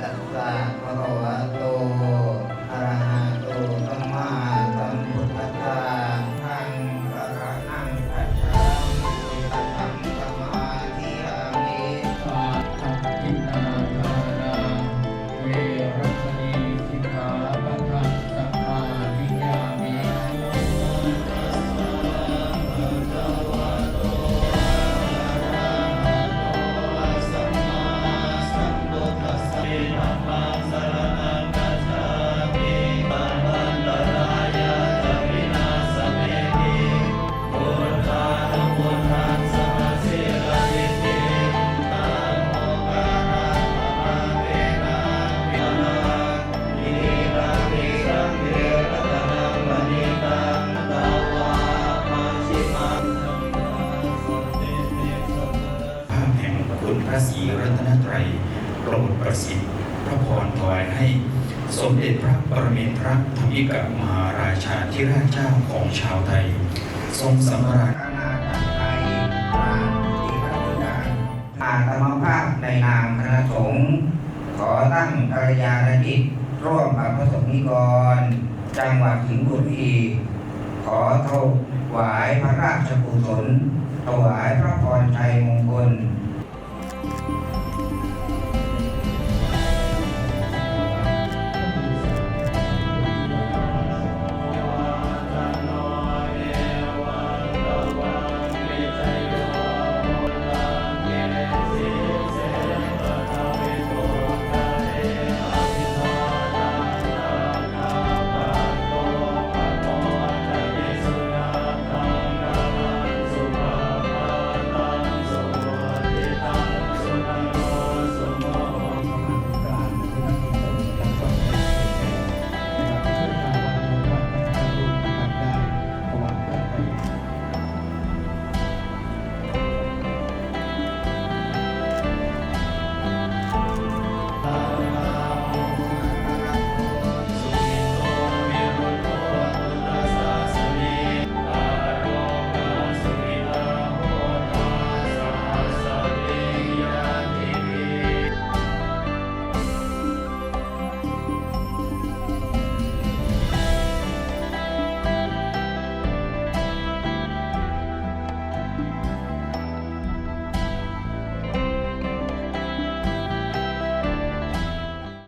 ตัส คุณพระศรีรัตนตรัยโปรดประสิทธิ์พระพรถวายให้ สมเด็จพระปรมินทรธรรมิกมหาราชาธิราชเจ้าของชาวไทย ทรงสำราญอาณาจักรไทยมาที่พระพุทธอาตมาภาพในนามคณะสงฆ์ขอตั้งกัลยาณมิตร่วมกับพระสงฆ์นิกร จังหวัดสิงห์บุรีขอถวายพระราชกุศลถวายพระพรชัยมงคล